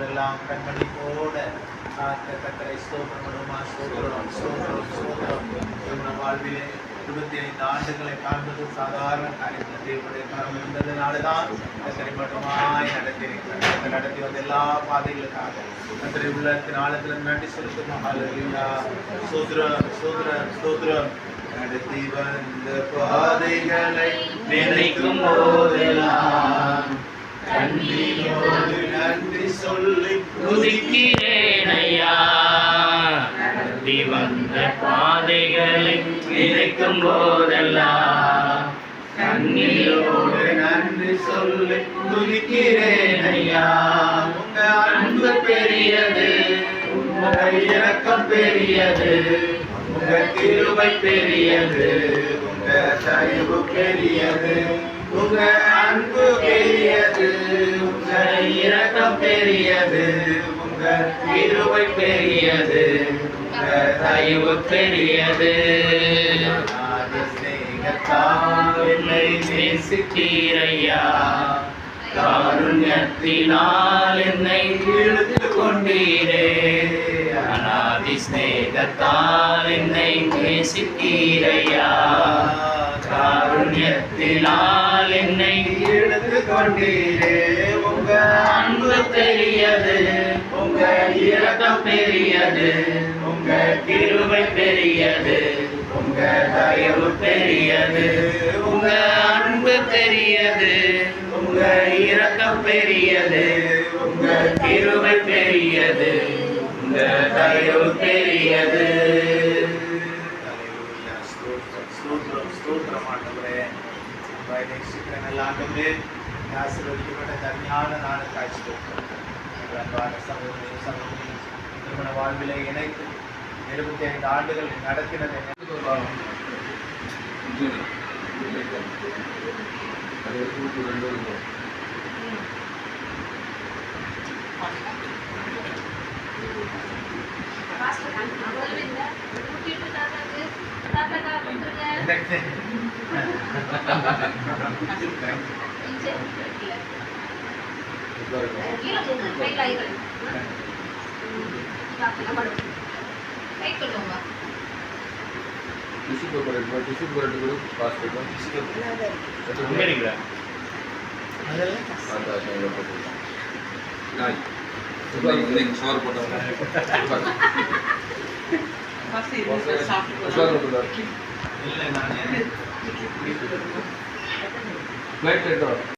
நாட்களெல்லாம் கண்மணி காத்த கத்தரை ஸ்தோத்திரம் பண்ணுமா ஸ்தோத்திரம் ஸ்தோத்திரம் ஸ்தோத்திரம் இவன வாழ்விலே இருபத்தி ஐந்து ஆண்டுகளை காண்பது சாதாரண காரியம் தேவனுடைய கரம் இருந்ததுனால தான் கத்தரை மட்டுமாய் நடத்தியிருக்கிறார் நடத்தி வந்த எல்லா பாதைகளுக்காக கத்தரை உள்ளத்தின் ஆழத்தில் நன்றி செலுத்தும் ஹalleluya ஸ்தோத்திரம் ஸ்தோத்திரம் ஸ்தோத்திரம் நடத்தி வந்த பாதைகளை நினைக்கும் போதெல்லாம் நன்றி துதிக்கிறேனையா நடத்தி வந்த பாதைகளை நினைக்கும் போதெல்லாம் கண்ணீரோடு நன்றி சொல்லி துதிக்கிறேன் ஐயா உங்க அன்பு பெரியது. உங்கள் இரக்கம் பெரியது உங்க திருவை பெரியது உங்க சரிவு பெரியது உங்க அன்பு பெரியது உங்க இரக்கம் பெரியது உங்க திருவை பெரியது உங்கள் தயவு பெரியது. அநாதி சிநேகத்தால் என்னை நேசித்தீரையா? காருண்யத்தினால் என்னை இழுத்து கொண்டீரே அநாதி ஸ்நேகத்தால் என்னை நேசித்தீரையா? காருண்யத்தினால் என்னை எடுத்து கொண்டீரே உங்க அன்பு பெரியது உங்க இரக்கம் பெரியது. உங்க கிருபை பெரியது. உங்க தயவு பெரியது. உங்க அன்பு பெரியது. உங்க இரக்கம் பெரியது. உங்க கிருபை பெரியது. தயவு பெரியது. ஸ்தூத்திரம் ஸ்தூத்திரம் ஆண்டவரே. நேசிக்கிற நல்ல ஆண்டவரே ஆசீர்வதிக்கப்பட்ட தனியான நாளுக்காய் ஸ்தூத்திரம் அன்பான టిష్యూ పేపర్ ఎక్కువ టిష్యూ పేపర్ ఎక్కువ పాస్ పెట్టాం టిష్యూ పేపర్ அதெல்லாம் சோறு போட்டவங்க ಫ್ಲೈಟ್